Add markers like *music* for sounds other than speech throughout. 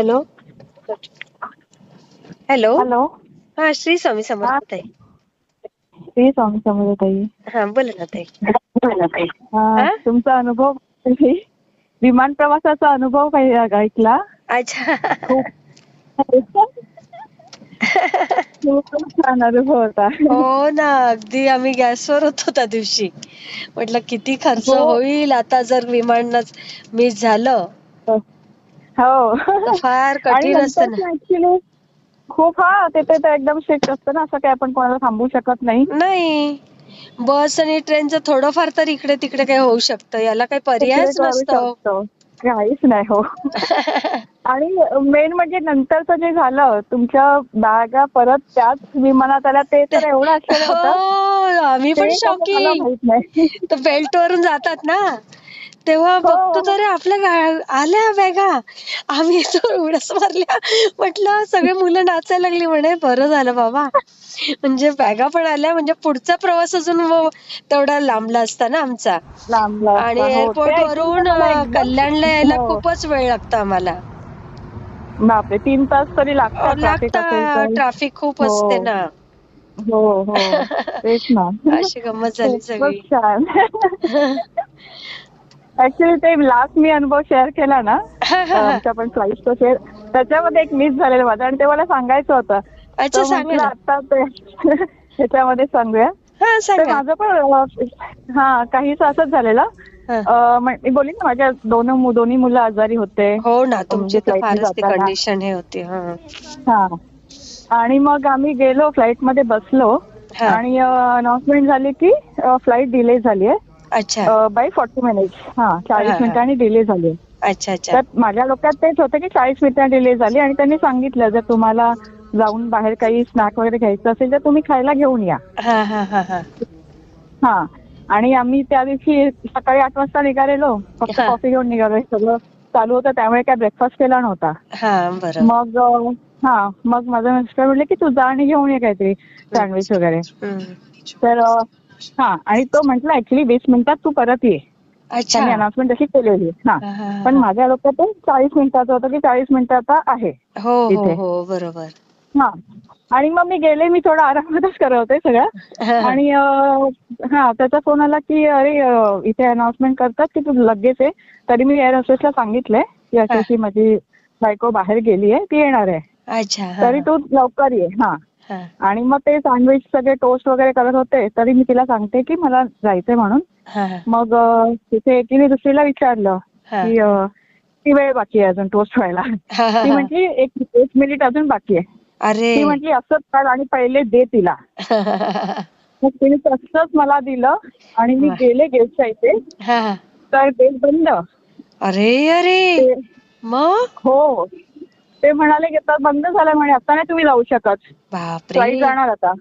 Hello. Hello. Hello. हा श्री स्वामी समर्थ ताई. श्री स्वामी समर्थ ताई. हा बोला ना ताई. हा, हा? तुमचा अनुभव विमान प्रवासाचा अनुभव काही ऐकला? अच्छा. खूप. छान अनुभव होता. हो ना अगदी आम्ही गॅसवर होतो त्या दिवशी. म्हटलं किती खर्च हो. होईल आता जर विमान मिस झालं. हो. तर फार *laughs* आणि कठीण असतं नंतर ऍक्च्युली खूप हा तिथे तर एकदम स्ट्रिक्ट असतं ना असं काही आपण कोणाला थांबवू शकत नाही. नाही. बस आणि ट्रेनचं थोडंफार तर इकडे तिकडे काही होऊ शकतं. याला काही पर्यायच नसतो. काहीच नाही हो. *laughs* आणि मेन म्हणजे नंतरचं जे झालं तुमच्या बॅगा परत त्याच विमानात आल्या ते तर एवढं *laughs* हो आम्ही पण ते शॉकिंग माहीत नाही. तर बेल्ट वरून जातात ना. तेव्हा हो. बघतो तर आपल्या आल्या बॅगा आम्ही *laughs* उड्याच मारल्या. म्हटलं सगळे मुलं नाचायला लागली म्हणे. बरं झालं बाबा. म्हणजे बॅगा पण आल्या. म्हणजे पुढचा प्रवास अजून तेवढा लांबला असता ना आमचा. आणि हो, एअरपोर्ट वरून कल्याणला यायला हो. खूपच वेळ लागतो आम्हाला. बापरे तीन तास तरी लागतात ट्रॅफिक खूप. असते ना. हो हो. *laughs* तेच ना. अशी गंमत झाली *laughs* सगळी. छान. ऍक्च्युली ते लास्ट मी अनुभव शेअर केला ना *laughs* आमच्या पण फ्लाईटचा शेअर त्याच्यामध्ये एक मिस झालेलं माझं आणि ते मला सांगायचं होतं. अच्छा सांगा आता ते *laughs* त्याच्यामध्ये सांगूया. हा माझं पण हा काहीच असंच झालेलं. मी बोलली ना माझ्या दोन दोन्ही मुलं आजारी होते. हो ना तुमची. कंडिशन हे होती हा. आणि मग आम्ही गेलो फ्लाईटमध्ये बसलो. आणि अनाउन्समेंट झाली की फ्लाईट डिले झाली आहे अच्छा. बाय फॉर्टी मिनिट्स हा चाळीस. मिनिटांनी डिले झाली. अच्छा अच्छा. तर माझ्या डोक्यात तेच होतं की चाळीस मिनिटांनी डिले झाली आणि त्यांनी सांगितलं जर तुम्हाला जाऊन बाहेर काही स्नॅक वगैरे घ्यायचं असेल तर तुम्ही खायला घेऊन या. हा आणि आम्ही त्या दिवशी सकाळी आठ वाजता निघालेलो. फक्त. कॉफी घेऊन निघालो. सगळं चालू होतं. त्यामुळे काय ब्रेकफास्ट केला नव्हता. हा मग हा मग माझा मिस्टर म्हटले की तू जा आणि घेऊन ये काहीतरी सँडविच वगैरे. तर हा आणि तो म्हटला ऍक्च्युली वीस मिनिटात तू परत ये. अच्छा. त्यांनी अनाउन्समेंट अशी केलेली. हा. पण माझ्या डोक्यात ते चाळीस मिनिटाचं होतं की चाळीस मिनिटाचा आहे हो हो. हो बरोबर. हा. आणि मग मी गेले मी थोडा आरामातच करत होते सगळं आणि हा त्याचा फोन आला की अरे इथे अनाउन्समेंट करतात की तू लगेच आहे तरी मी एअर होस्टेसला सांगितलंय की अशी माझी बायको बाहेर गेली आहे ती येणार आहे. अच्छा तरी तू लवकर ये. हा, आणि मग ते सँडविच सगळे टोस्ट वगैरे करत होते तरी मी तिला सांगते की मला जायचंय म्हणून. मग तिथे एकीने दुसरीला विचारलं. की किती वेळ बाकी आहे अजून टोस्ट व्हायला? ती. म्हटली एक एक मिनिट अजून बाकी आहे. अरे. ती म्हटली असंच कर आणि पहिले दे तिला. *laughs* मग तिने तसंच मला दिलं आणि मी. गेले गेटच्या इथे. तर गेट बंद. अरे अरे. ते मग? हो. ते म्हणाले की आता बंद झालं म्हणे आता नाही तुम्ही जाऊ शकत. बापरे. फ्लाईट जाणार आता.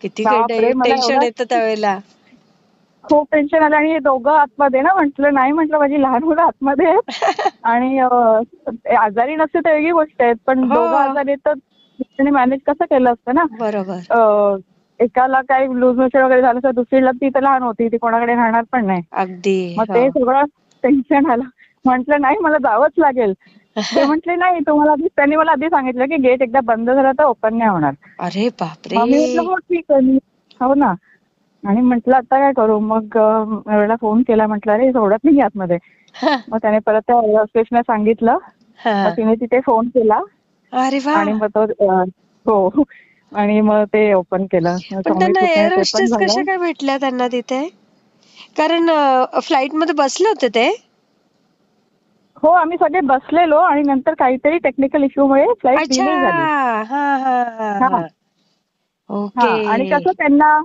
किती बापरे, मला टेन्शन एवढं- येतं त्यावेळेला. खूप टेन्शन आलं आणि हे दोघं आतमध्ये ना म्हटलं नाही म्हटलं माझी लहान मुलं आतमध्ये आहेत. *laughs* आणि अं, ते आजारी नसते तर वेगळी गोष्ट आहे पण हो. दोघं आजारी आहेत तर त्याने मॅनेज कसं केलं असतं ना? बरोबर. अं, एकाला काही लूज मोशन वगैरे झालं तर दुसरीला ती तर लहान होती ती कोणाकडे राहणार पण नाही. अगदी मग ते हो. सगळं टेन्शन आलं. म्हटलं नाही मला जावंच लागेल. ते म्हटले नाही तुम्हाला आधी त्यांनी मला आधी सांगितलं की गेट एकदा बंद झाला तर ओपन नाही होणार. अरे बापरे. मग मी म्हटलं हो ठीक आहे. मी हो ना. आणि म्हटलं आता काय करू? मग वेळेला फोन केला म्हटलं अरे सोडत नाही आतमध्ये हा, मग त्याने परत त्या एअर सांगितलं. हा. मग तिने तिथे फोन केला. अरे वा. आणि मग तो अं, हो. आणि मग ते ओपन केलं. मग पण त्यांना एअर ते पण होस्टेस झालं. कशा काय भेटल्या त्यांना तिथे? कारण फ्लाईटमध्ये बसले होते ते. हो आम्ही सगळे बसलेलो आणि नंतर काहीतरी टेक्निकल इश्यूमुळे फ्लाईट डिले झाली. हा हा हा. हा. हा ओके आणि कसं त्यांना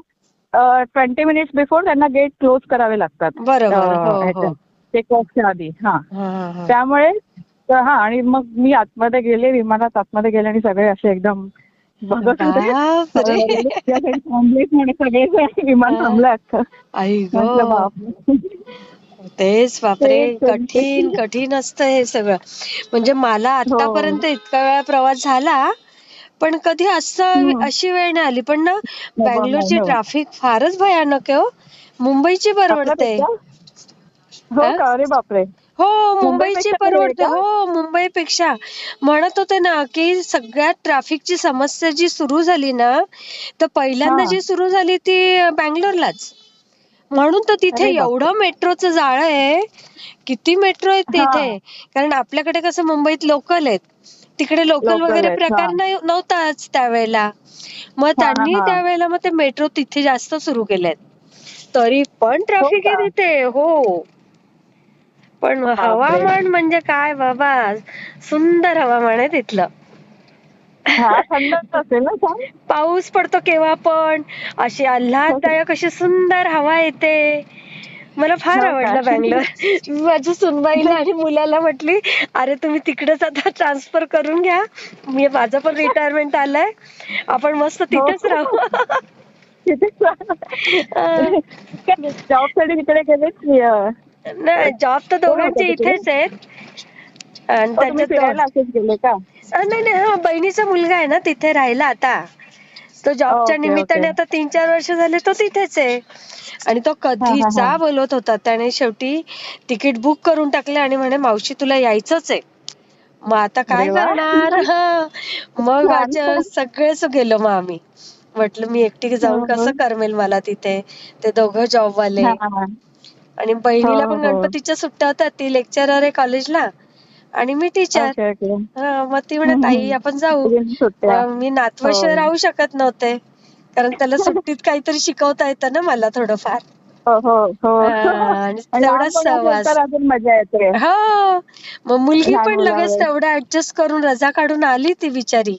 ट्वेंटी मिनिट्स बिफोर त्यांना गेट क्लोज करावे लागतात. बरोबर, हो, हो. ह्याच्यात, टेक ऑफच्या आधी. हा. हा, हा, हा. त्यामुळे तर हा आणि मग मी आतमध्ये गेले विमानात आतमध्ये गेले आणि सगळे असे एकदम बघत होते. बापरे. म्हणे सगळे विमान. थांबलं अख्खं आई म्हटलं गो बाप तेच बापरे. कठीण कठीण असतं हे सगळं म्हणजे मला हो. आतापर्यंत इतका वेळा प्रवास झाला पण कधी असं. अशी वेळ नाही आली पण ना नाही, बँगलोरची हो. ट्रॅफिक फारच भयानक आहे हो मुंबईची परवडते? हो हा? अरे बापरे हो मुंबईची परवडते? हो मुंबईपेक्षा म्हणत होते ना की सगळ्यात ट्रॅफिकची समस्या जी सुरू झाली ना तर पहिल्यांदा हा. जी सुरू झाली ती बँगलोरलाच म्हणून तर तिथे. एवढं मेट्रोचं जाळं आहे किती मेट्रो आहेत हा. तिथे कारण आपल्याकडे कसं मुंबईत लोकल आहेत तिकडे लोकल वगैरे प्रकार हा. नाही नव्हताच त्यावेळेला मग त्यांनी हा. त्यावेळेला मग ते मेट्रो तिथे जास्त सुरू केलेत तरी पण ट्रॅफिक आहे का? तिथे हो पण. हवामान म्हणजे काय बाबा सुंदर हवामान आहे तिथलं हा थंडच असेल ना छान पाऊस पडतो केव्हा पण. अशी आल्हाददायक अशी सुंदर हवा येते. मला फार हो? आवडलं बँगलोर. मी माझ्या सुनबाईला आणि मुलाला म्हटली अरे तुम्ही तिकडेच आता ट्रान्सफर करून घ्या. मी माझं पण रिटायरमेंट आलंय. आपण मस्त हो. तिथेच राहू. जॉबसाठी तिकडे गेले की अं, नाही जॉब तर दोघांचे? इथेच आहेत. आणि तुम्ही त्यांच्यात गेले का? नाही नाही हा बहिणीचा मुलगा आहे ना तिथे राहिला आता तो जॉबच्या निमित्ताने. आता तीन चार वर्ष झाले तो तिथेच आहे आणि तो कधीचा. बोलत होता त्याने शेवटी तिकीट बुक करून टाकले आणि म्हणे मावशी तुला यायचंच आहे मग आता काय. करणार हा. मग. माझ्या सगळेच गेलो मग आम्ही म्हटलं मी एकटी जाऊन कसं. करमेल मला तिथे ते दोघं जॉब वाले हा. आणि बहिणीला हो, पण हो. गणपतीच्या सुट्ट्या होत्या ती लेक्चरर आहे कॉलेजला आणि मी टीचर. मग ती म्हणे ताई. आपण जाऊ. मी नातवशिवाय हो. राहू शकत नव्हते. कारण त्याला सुट्टीत *laughs* काहीतरी शिकवता येतं ना मला थोडंफार. हो हो हो. हा, *laughs* मजा येते. हो. मग मुलगी पण लगेच. तेवढं ऍडजस्ट करून रजा काढून आली ती बिचारी.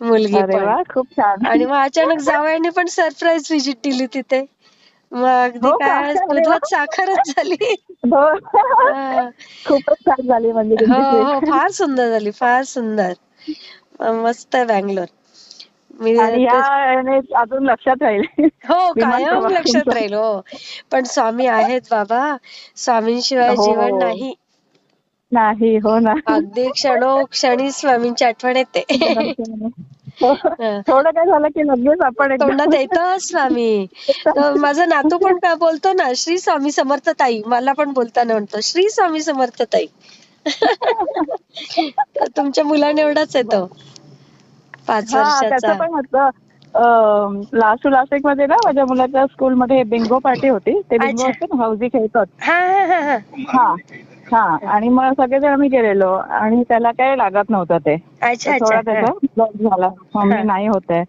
मुलगी पण. खूप छान. आणि मग अचानक जावयाने पण सरप्राईज व्हिजिट दिली तिथे. मग अगदी? काय. दुधात साखरच झाली. हो. खूपच छान झाली म्हणजे हो हो. फार सुंदर झाली फार सुंदर मस्त आहे बँगलोर आणि याने अजून लक्षात राहील हो कायम लक्षात. राहील हो पण स्वामी आहेत बाबा स्वामींशिवाय. जीवन नाही नाही हो ना अगदी क्षणोक्षणी स्वामींची आठवण येते. *laughs* थोडं काय झालं की लगेच आपण तोंडात येतं *laughs* स्वामी. माझा नातू पण काय बोलतो ना श्री स्वामी समर्थ ताई. मला पण बोलताना म्हणतो श्री स्वामी समर्थ ताई. *laughs* तर तुमच्या मुलाने एवढाच येतो. पाच वर्षाचा. त्याचं पण होतं. लास्ट टू लास्टमध्ये ना माझ्या मुलाच्या स्कूलमध्ये बिंगो पार्टी होती. ते बिंगो. असते ना हौजी खेळतात. हा. हा आणि मग सगळेजण आम्ही गेलेलो. आणि त्याला काय लागत नव्हतं ते. अच्छा थोडा अच्छा त्याचा ब्लॉक झाला. हा. नाही होत आहे.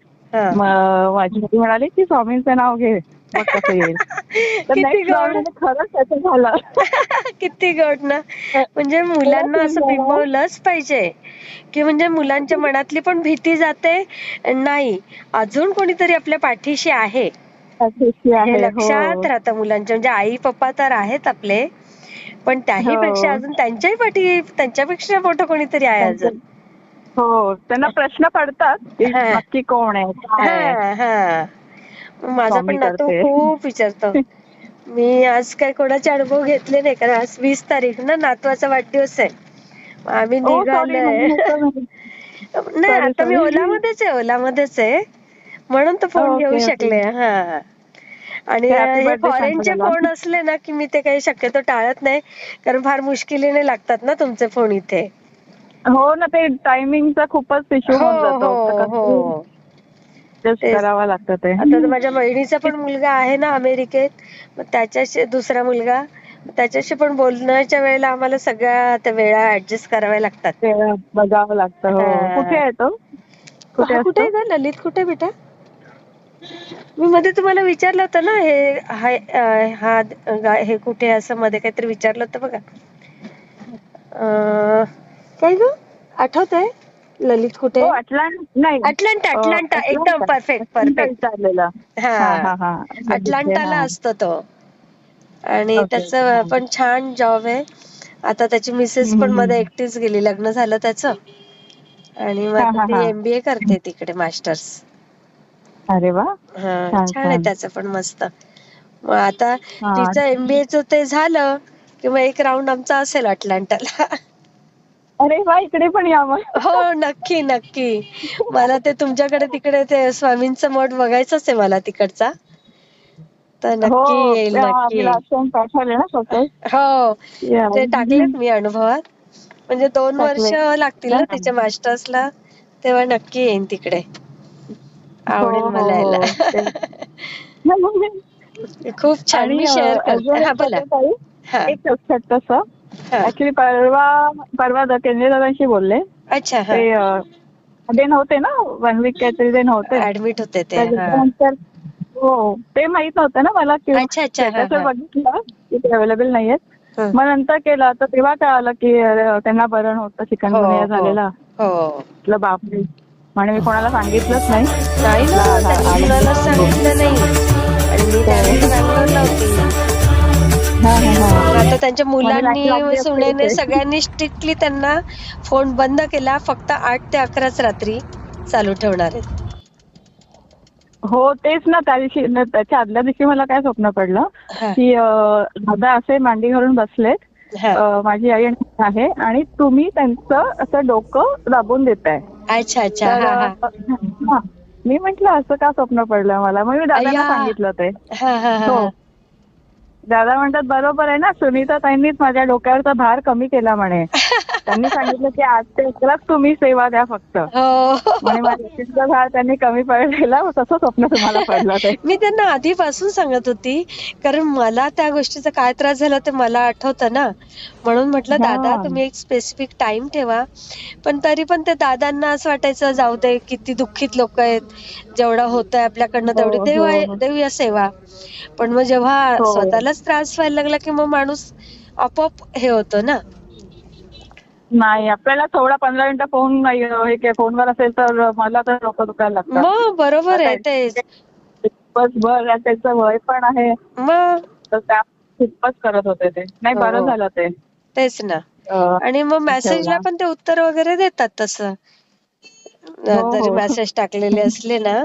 मग माझी मुलगी म्हणाली की स्वामींचं नाव घे. मग कसं येईल? *laughs* तर नेक्स्ट खरंच त्याचं झालं. *laughs* किती गोड ना. म्हणजे मुलांना असं बिंबवलंच पाहिजे. की म्हणजे मुलांच्या मनातली पण भीती जाते. नाही अजून कोणीतरी आपल्या पाठीशी आहे. हो. लक्षात राहतं मुलांच्या. म्हणजे आई पप्पा तर आहेत आपले. पण त्याही हो. पेक्षा अजून त्यांच्याही पाठी त्यांच्यापेक्षा मोठं कोणीतरी आहे अजून हो त्यांना प्रश्न पडतात हा. नक्की कोण आहे? हा हा माझा पण नातू. खूप विचारतो *laughs* मी आज काय कोणाचे अनुभव घेतले नाही कारण आज वीस तारीख ना नातवाचा वाढदिवस आहे आम्ही sorry, निघालोय. नाही आता मी sorry. *laughs* ओलामध्येच आहे ओलामध्येच आहे म्हणून तर फोन घेऊ. शकले हा आणि हे फॉरेनचे. फोन असले ना की मी ते काही शक्यतो टाळत नाही. कारण फार मुश्किलीने लागतात ना तुमचे फोन इथे. हो ना ते टायमिंगचा खूपच इश्यू हो होऊन हो हो. तेच. करावं लागतं ते. आता माझ्या बहिणीचा पण मुलगा आहे ना अमेरिकेत. मग त्याच्याशी दुसरा मुलगा. त्याच्याशी पण बोलण्याच्या वेळेला आम्हाला सगळ्या त्या वेळा ऍडजस्ट कराव्या लागतात. बघावं लागतं हो. हा. कुठे आहे तो? कुठे हा, कुठे ललित कुठे बेटा? मी मध्ये तुम्हाला विचारलं होतं ना हे हाय हा हे कुठे असं मध्ये काहीतरी विचारलं होतं बघा काय ग आठवत आहे ललित कुठे हो? अटलांट अटलांटा एकदम. परफेक्ट परफेक्ट हा हा हा हा अटलांटाला. असतो तो आणि त्याचं. पण छान जॉब आहे आता त्याची मिसेस पण. मध्ये एकटीच गेली लग्न झालं त्याचं आणि मग ती. एमबीए करते तिकडे मास्टर्स अरे वा हा छान, आहे. त्याचं पण मस्त मग आता हा. तिचं एमबीएच ते झालं की मग एक राऊंड आमचा असेल अटलांटाला अरे वा इकडे पण या मग हो नक्की नक्की मला ते तुमच्याकडे तिकडे ते स्वामींचं मठ बघायचंच आहे मला तिकडचा तर नक्की येईल त्या नक्की येईल. लास्ट टाइम पाठवले ना फोटो हो ते टाकलेत मी अनुभवात म्हणजे दोन टाकले. वर्ष लागतील ना हा. तिच्या मास्टर्सला तेव्हा नक्की येईन तिकडे आवडेल हो, मला हो, यायला *laughs* खूप छान मी शेअर करते. हा एक बोला. हा. एक छोटस हा. ऍक्च्युली परवा परवा द- केंद्रे दादांशी बोलले. अच्छा हा. ते ते नव्हते ना? वन वीक काहीतरी ते नव्हते ऍडमिट होते ते हा. हो ते माहीत नव्हतं ना मला हा हा. बघितलं अवेलेबल नाहीयेत. हं. मग नंतर केलं तर तेव्हा कळालं की त्यांना बरं नव्हतं चिकन हो, हो. झालेला. हो. बापरे. म्हणे मी कोणाला सांगितलंच नाही. ना त्यांनी सांगितलं नाही. आणि मी त्यावेळी बँगलोरला होती. मग आता त्यांच्या मुलांनी सुनेने. सगळ्यांनी स्ट्रिक्टली त्यांना फोन बंद केला. फक्त आठ ते अकराच रात्री चालू ठेवणार आहेत. हो तेच ना. त्या दिवशी त्याच्या आदल्या दिवशी मला काय स्वप्न पडलं की दादा असे मांडी घालून बसलेत. माझी आई आणि आहे आणि तुम्ही त्यांचं असं डोकं दाबून देताय. अच्छा अच्छा. तर हा हा. *laughs* हा. मी म्हंटल असं का स्वप्न पडलं मला? मग मी अय्या. सांगितलं ते. हा हा हा. हो. दादा म्हणतात बरोबर आहे ना सुनीता ताईंनीच माझ्या डोक्यावरचा भार कमी केला म्हणे. *laughs* त्यांनी सांगितलं की आज ते अकराच तुम्ही सेवा द्या फक्त. हो. माझ्या भार त्यांनी कमी पडलेला तसं स्वप्न तुम्हाला पडलं ते. मी त्यांना आधीपासून सांगत होती कारण मला त्या गोष्टीचा काय त्रास झाला ते मला आठवतं ना. म्हणून म्हटलं हा. दादा तुम्ही एक स्पेसिफिक टाइम ठेवा. पण तरी पण ते दादांना असं वाटायचं जाऊ दे किती दुःखित लोक आहेत. जेवढं होतंय आपल्याकडनं तेवढी हो, देऊ हो. देऊया सेवा. पण मग जेव्हा हो. स्वतःलाच त्रास व्हायला लागला की मग माणूस आपोआप हे होतं ना. नाही आपल्याला थोडा पंधरा मिनिटं फोन नाही हे फोनवर असेल तर मला तर डोकं दुखायला लागतं. मग बरोबर आहे तेच. दिवसभर त्याचं वय पण आहे. मग? तर त्या खूपच करत होते ते. नाही हो. बरं झालं ते. तेच ना. अं, आणि मग मेसेजला पण ते उत्तर वगैरे देतात तसं. हो, जरी हो. मेसेज टाकलेले असले ना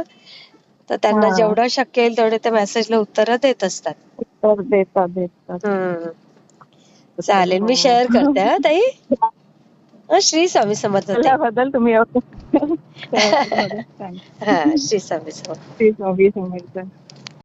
तर त्यांना हा. जेवढं शक्य येईल तेवढे ते मेसेजला उत्तर देत असतात. उत्तर देतात देतात. हम्म. चालेल मी शेअर करते हा ताई. *laughs* हं, श्री स्वामी समर्थ. त्याबद्दल तुम्ही *laughs* हा श्री स्वामी समर्थ प्लीज समर्थ